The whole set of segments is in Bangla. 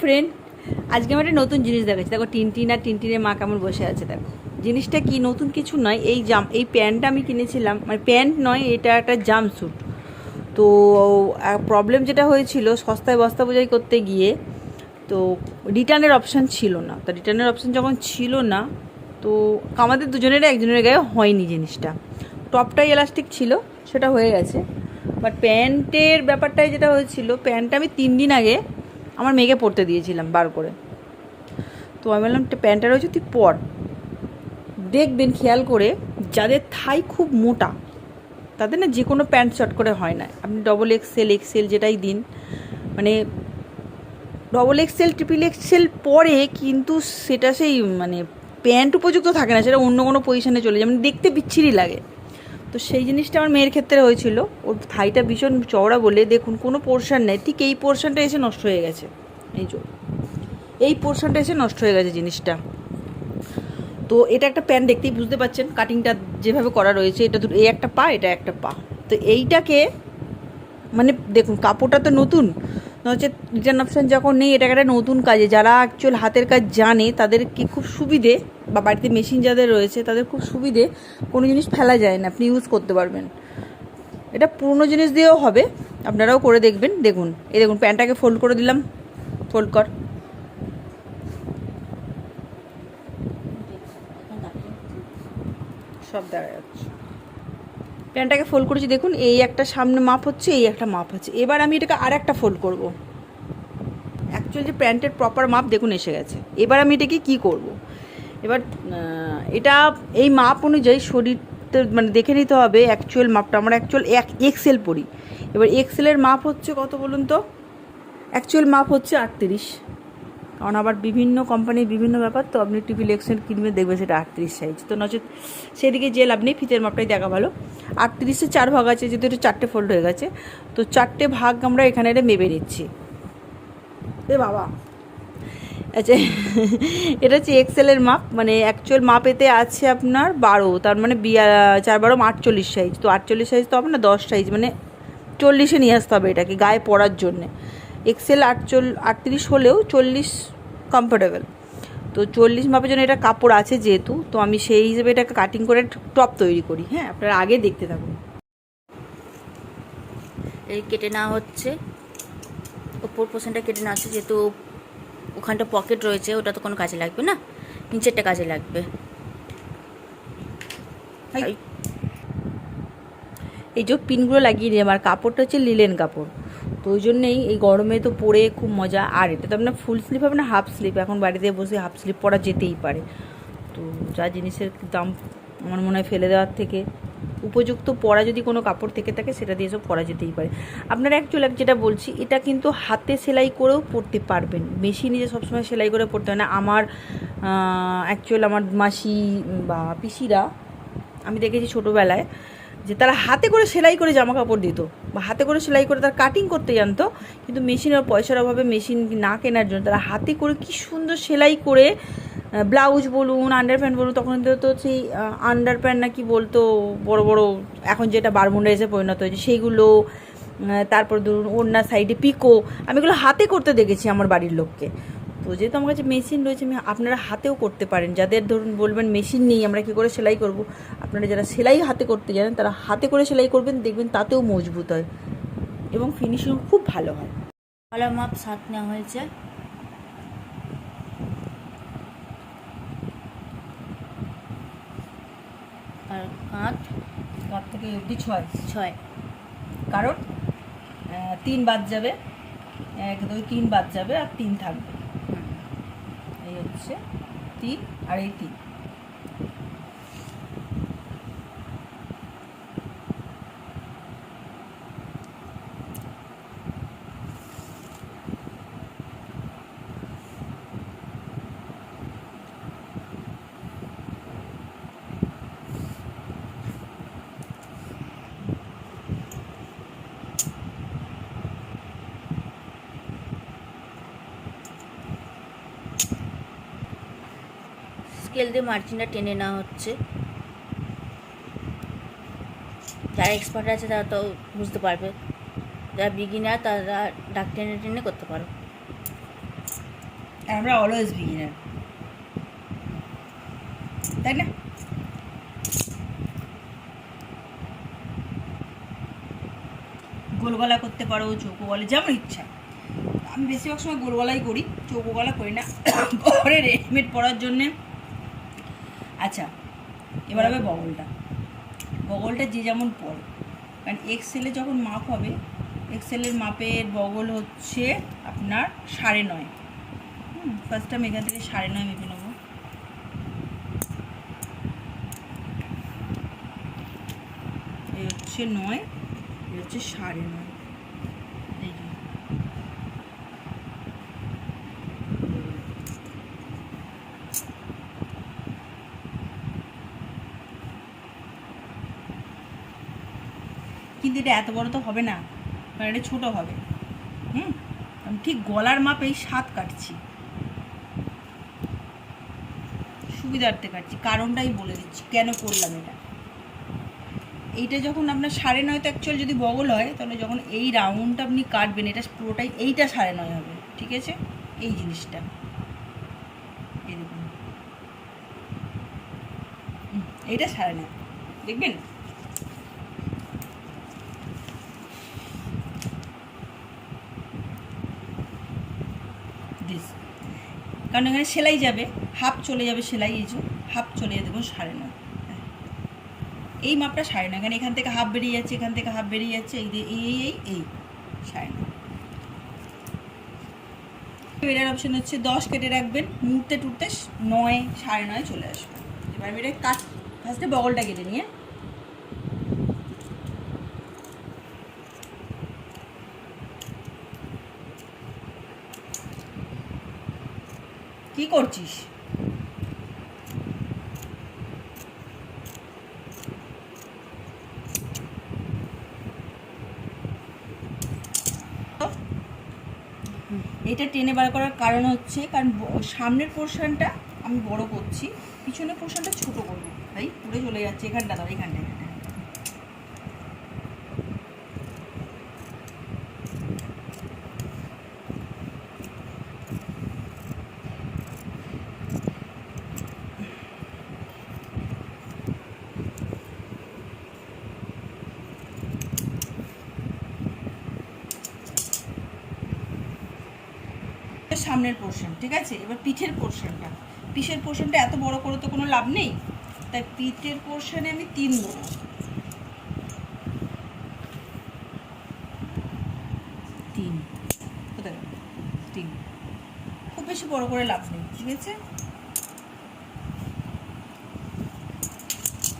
ফ্রেন্ড আজকে আমি একটা নতুন জিনিস দেখাচ্ছি। দেখো, টিনটিন আর টিনটিনের মা কেমন বসে আছে, দেখো। জিনিসটা কি, নতুন কিছু নয়, এই জাম, এই প্যান্টটা আমি কিনেছিলাম মানে প্যান্ট নয়, এটা একটা জাম স্যুট তো প্রবলেম যেটা হয়েছিল, সস্তায় বস্তা বোঝাই করতে গিয়ে, তো রিটার্নের অপশান ছিল না। তো রিটার্নের অপশান যখন ছিল না, তো আমাদের দুজনের একজনের গায়ে হয়নি জিনিসটা। টপটাই এলাস্টিক ছিল, সেটা হয়ে গেছে। বাট প্যান্টের ব্যাপারটাই যেটা হয়েছিল, প্যান্টটা আমি তিন দিন আগে আমার মেয়েকে পরতে দিয়েছিলাম বার করে। তো আমি বললাম প্যান্টটা রয়েছে, তুই পর। দেখবেন, খেয়াল করে যাদের থাই খুব মোটা, তাদের না যে কোনো প্যান্ট শর্ট করে হয় না। আপনি ডবল এক্সেল এক্সেল যেটাই দিন মানে ডবল এক্সেল ট্রিপল এক্সেল পরে কিন্তু সেটা সেই মানে প্যান্ট উপযুক্ত থাকে না, সেটা অন্য কোনো পজিশনে চলে যায়। মানে দেখতে বিচ্ছিরি লাগে। তো সেই জিনিসটা আমার মেয়ের ক্ষেত্রে হয়েছিল। ওর থাইটা ভীষণ চওড়া বলে, দেখুন, কোনো পোর্শন নেই। ঠিক এই পোর্শনটা এসে নষ্ট হয়ে গেছে। এই যে, এই পোর্শনটা এসে নষ্ট হয়ে গেছে জিনিসটা। তো এটা একটা প্যান্ট দেখতেই বুঝতে পারছেন কাটিংটা যেভাবে করা রয়েছে, এটা এই একটা পা, এটা একটা পা। তো এইটাকে মানে দেখুন, কাপড়টা তো নতুন হচ্ছে রিটার্ন অপশান যখন নেই এটা একটা নতুন কাজে, যারা অ্যাকচুয়াল হাতের কাজ জানে, তাদের কি খুব সুবিধে, বা বাড়িতে মেশিন যাদের রয়েছে, তাদের খুব সুবিধে কোনো জিনিস ফেলা যায় না, আপনি ইউজ করতে পারবেন। এটা পুরনো জিনিস দিয়েও হবে, আপনারাও করে দেখবেন, দেখুন। এই দেখুন প্যান্টটাকে ফোল্ড করে দিলাম। ফোল্ড কর। সব দেখা যাচ্ছে প্যান্টটাকে ফোল্ড করেছি, দেখুন, এই একটা সামনে মাপ হচ্ছে, এই একটা মাপ হচ্ছে এবার আমি এটাকে আর একটা ফোল্ড করব অ্যাকচুয়ালি প্যান্টের প্রপার মাপ, দেখুন, এসে গেছে। এবার আমি এটাকে কি করব? এবার এটা এই মাপ অনুযায়ী শরীর মানে দেখে নিতে হবে অ্যাকচুয়াল মাপটা। আমরা অ্যাকচুয়াল এক এক্সেল পড়ি। এবার এক্সেলের মাপ হচ্ছে কত বলুন তো? অ্যাকচুয়াল মাপ হচ্ছে আটত্রিশ। কারণ আবার বিভিন্ন কোম্পানির বিভিন্ন ব্যাপার, তো আপনি টিভি এক্সেল কিনবে, দেখবে সেটা আটত্রিশ সাইজ তো নচেত সেদিকে যে লাভ নেই, ফিতের মাপটাই দেখা ভালো। আটত্রিশে চার ভাগ আছে, যেহেতু এটা চারটে ফোল্ড হয়ে গেছে, তো চারটে ভাগ আমরা এখানে এটা মেপে নিচ্ছি। এ বাবা। আচ্ছা এটা হচ্ছে এক্সেলের মাপ মানে অ্যাকচুয়াল মাপ এতে আছে আপনার বারো, তার মানে বিয়া চার বারো আটচল্লিশ সাইজ তো আটচল্লিশ সাইজ তো না দশ সাইজ মানে চল্লিশে নিয়ে আসতে হবে এটাকে, গায়ে পরার জন্যে। এক্সেল আটচল আটত্রিশ হলেও চল্লিশ কমফোর্টেবল তো চল্লিশ মাপের জন্য এটা কাপড় আছে যেহেতু তো আমি সেই হিসেবে এটাকে কাটিং করে টপ তৈরি করি হ্যাঁ? আপনারা আগে দেখতে থাকুন। এই কেটে নেওয়া হচ্ছে। ওপর পোর্শনটা কেটে নেওয়া হচ্ছে যেহেতু ওখানটা পকেট রয়েছে ওটা তো কোনো কাজে লাগবে না। নিচেরটা কাজে লাগবে। এই যে পিনগুলো লাগিয়ে দিলাম আর কাপড়টা হচ্ছে লিলেন কাপড়। তো ওই জন্যেই এই গরমে তো পরে খুব মজা। আর এটা তো আপনার ফুল স্লিপ হবে না হাফ স্লিপ এখন বাড়িতে বসে হাফ স্লিপ পরা যেতেই পারে। তো যা জিনিসের দাম আমার মনে হয় ফেলে দেওয়ার থেকে। উপযুক্ত পরা যদি কোনো কাপড় থেকে থাকে, সেটা দিয়ে সব পরা যেতেই পারে। আপনারা অ্যাকচুয়াল যেটা বলছি, এটা কিন্তু হাতে সেলাই করেও পরতে পারবেন। মেশিনে যে সবসময় সেলাই করে পরতে হয় না। আমার অ্যাকচুয়াল আমার মাসি বা পিসিরা, আমি দেখেছি ছোটোবেলায় যে তারা হাতে করে সেলাই করে জামা কাপড় দিত বা হাতে করে সেলাই করে তার কাটিং করতে জানতো, কিন্তু মেশিনের পয়সার অভাবে মেশিন না কেনার জন্য তারা হাতে করে কি সুন্দর সেলাই করে ব্লাউজ বলুন আন্ডার প্যান্ট বলুন, তখন তো সেই আন্ডার প্যান্ট না কি বলতো, বড় বড়, এখন যেটা বারমুন্ডা এসে পরিণত হয়েছে সেইগুলো তারপর ধরুন ওড়না সাইডে পিকো আমি এগুলো হাতে করতে দেখেছি আমার বাড়ির লোককে। তো যেহেতু আমার কাছে মেশিন রয়েছে আমি আপনারা হাতেও করতে পারেন। যাদের ধরুন বলবেন মেশিন নেই আমরা কী করে সেলাই করব? আপনারা যারা সেলাই হাতে করতে জানেন তারা হাতে করে সেলাই করবেন দেখবেন তাতেও মজবুত হয় এবং ফিনিশিং খুব ভালো হয়। গলার মাপ সাত নেওয়া হয়েছে। আর কাঁধ তার থেকে অবধি ছয়। ছয়। কারণ তিন বাদ যাবে এক দুই তিন বাদ যাবে আর তিন থাকবে। হচ্ছে তিন আর এই তিন। স্কেল দিয়ে মার্জিনটা টেনে নেওয়া হচ্ছে। যারা এক্সপার্ট আছে তারা তো বুঝতে পারবে। যারা বিগিনার তারা ডাক টেনে টেনে করতে পারো। আমরা অলওয়েজ বিগিনার তাই না? গোল গলা করতে পারো চৌকো গলা যেমন ইচ্ছা। আমি বেশিরভাগ সময় গোল গলাই করি চৌকো গলা করি না। পরে রেডিমেড পরার জন্যে আচ্ছা এবার হবে বগলটা। বগলটা যে যেমন পড়ে। কারণ এক্সেলে যখন মাপ হবে এক্সেলের মাপের বগল হচ্ছে আপনার সাড়ে নয়। ফার্স্ট আমি এখান থেকে সাড়ে নয় মেপে নেব। এই হচ্ছে নয়, এই হচ্ছে সাড়ে নয় এই যে এটা এত বড় তো হবে না, কারণ এটা ছোটো হবে। হুম? আমি ঠিক গলার মাপে এই সাত কাটছি। সুবিধার্থে কাটছি, কারণটাই বলে দিচ্ছি, কেন করলাম এটা? এইটা যখন আপনার সাড়ে নয় তো অ্যাকচুয়াল যদি বগল হয়, তাহলে যখন এই রাউন্ডটা আপনি কাটবেন, এটা পুরোটাই এইটা সাড়ে নয় হবে, ঠিক আছে? এই জিনিসটা। এই দেখুন। এইটা সাড়ে নয়, দেখবেন? কারণ এখানে সেলাই যাবে, হাফ চলে যাবে সেলাই, এই যে হাফ চলে যাবে দেখুন সাড়ে নয়। এই মাপটা সাড়ে নয়, কারণ এখান থেকে হাফ বেরিয়ে যাচ্ছে, এখান থেকে হাফ বেরিয়ে যাচ্ছে, এই এই এই এই এই, সাড়ে নয় এটার অপশন হচ্ছে দশ কেটে রাখবেন, মুহূর্তে টুটতে নয়, সাড়ে নয় চলে আসবে এবার আমি এটা কাট ফার্স্টে বগলটা কেটে নিয়ে করছিস? এটা টেনে বার করার কারণ হচ্ছে, কারণ সামনের পোর্শনটা আমি বড় করছি, পিছনের পোর্শনটা ছোট করব। তাই পুড়ে চলে যাচ্ছে, এখানটা দাও এখানটা এখানটা সামনের পোর্শন ঠিক আছে? এবার পিঠের পোর্শনটা পিঠের পোর্শনটা এত বড় করে তো কোনো লাভ নেই? তাই পিঠের পোর্শনে আমি তিন দেবো তিন। কোথায় তিন। খুব বেশি বড় করে লাভ নেই, ঠিক আছে?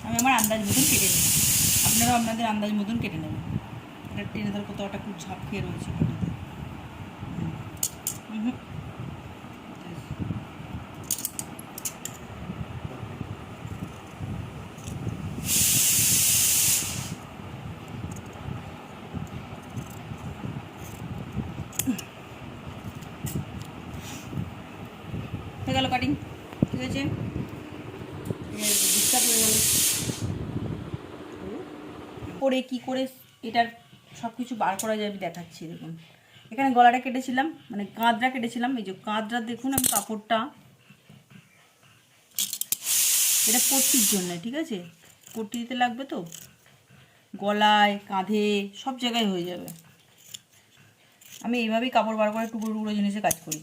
আমি আমার আন্দাজ মতন কেটে নেব। আপনারাও আপনাদের আন্দাজ মতন কেটে নেবেন। এটা টেনে ধর, কোথাও একটা খুব ঝাঁপ খেয়ে রয়েছে গেল কাটিং ঠিক আছে? করে কি করে এটার সব কিছু বার করা যায় আমি দেখাচ্ছি, দেখুন। এখানে গলাটা কেটেছিলাম মানে কাঁদরা কেটেছিলাম, এই যে কাঁধটা দেখুন আমি কাপড়টা। এটা পট্টির জন্য, ঠিক আছে? পট্টি দিতে লাগবে তো? গলায়, কাঁধে, সব জায়গায় হয়ে যাবে। আমি এইভাবেই কাপড় বার করে টুকরো টুকরো জিনিসে কাজ করি।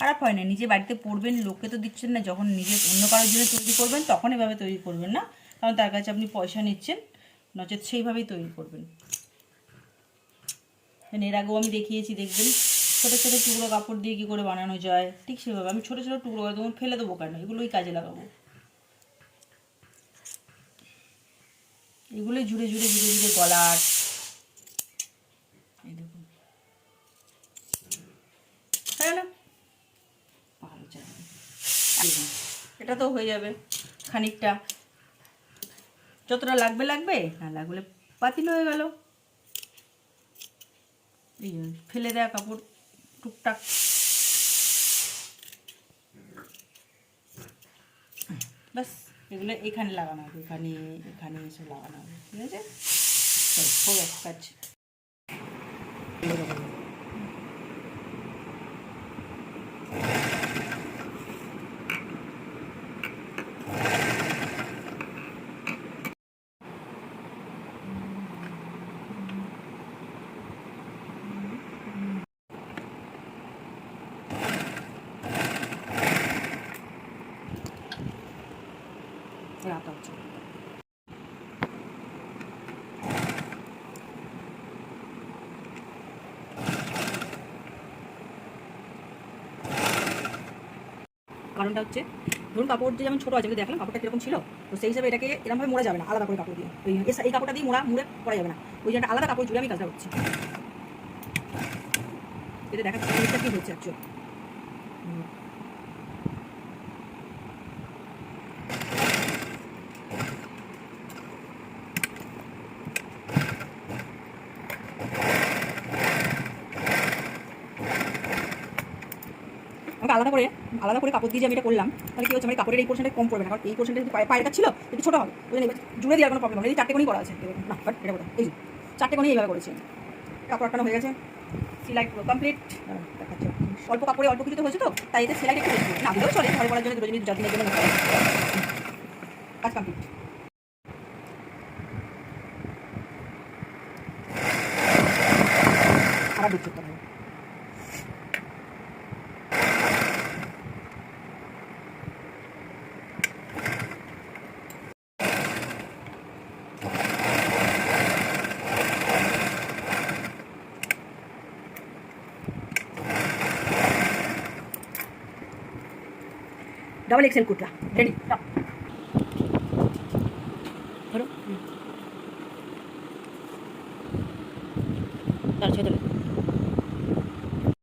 খারাপ হয় না। নিজে বাড়িতে পড়বেন, লোককে তো দিচ্ছেন না। যখন নিজে অন্য কারোর জন্য তৈরি করবেন, তখন এভাবে তৈরি করবেন না। কারণ তার কাছে আপনি পয়সা নিচ্ছেন, নচেত সেইভাবেই তৈরি করবেন। এর আগেও আমি দেখিয়েছি, দেখবেন ছোটো ছোটো টুকরো কাপড় দিয়ে কী করে বানানো যায়? ঠিক সেভাবে। আমি ছোটো ছোটো টুকরো করে দেবো ফেলে দেবো কেন? এগুলোই কাজে লাগাবো। এগুলোই জুড়ে জুড়ে জুড়ে জুড়ে গলার এই দেখুন হয়ে গেল ভালো চালাবে। দেখুন, এটা তো হয়ে যাবে খানিকটা। যতটা লাগবে লাগবে, না লাগলে পাতিল হয়ে গেল। ফেলে দেয়া কাপড়, টুকটাক। ব্যাস, এগুলো এখানে লাগানো হবে, এখানে এখানে এসব লাগানো হবে, ঠিক আছে? কাজ কারণটা হচ্ছে, ধরুন কাপড় যে যেমন ছোটো আছে আমি দেখলাম কাপড়টা কীরকম ছিল, তো সেই হিসাবে এটাকে এরকমভাবে মোড়া যাবে না, আলাদা করে কাপড় দিয়ে। এই কাপড়টা দিয়ে মোড়া, মুড়ে করা যাবে না। ওই জন্য আলাদা কাপড় জুড়ে আমি কাজটা করছি। এটা দেখাচ্ছি জিনিসটা কি হচ্ছে অ্যাকচুয়ালি আলাদা করে আলাদা করে কাপড় দিয়ে আমি এটা করলাম, তাহলে কি হচ্ছে? আমার কাপড়ের এই পোর্শনটা কম পড়বে না। কারণ এই পোর্শনটা যদি পায়ে- পায়ের কাছে ছিল, একটু ছোটো হবে। জন্য এবার জুড়ে দেওয়ার কোনো প্রবলেম নেই। চারটে কোণই করা আছে। না বাট এটা কোথায় এই চারটে কোণই এইভাবে করেছি কাপড় আটকানো হয়ে গেছে। সেলাই পুরো কমপ্লিট দেখাচ্ছি। অল্প কাপড়ে অল্প কিছুতে হয়েছে তো, তাই এতে সেলাইটা একটু বেশি। না দিলেও চলে। ঘরে পড়ার জন্য দুটো জিনিস জন্য কাজ কমপ্লিট আবার দুধ double XL kutla. Ready? Now.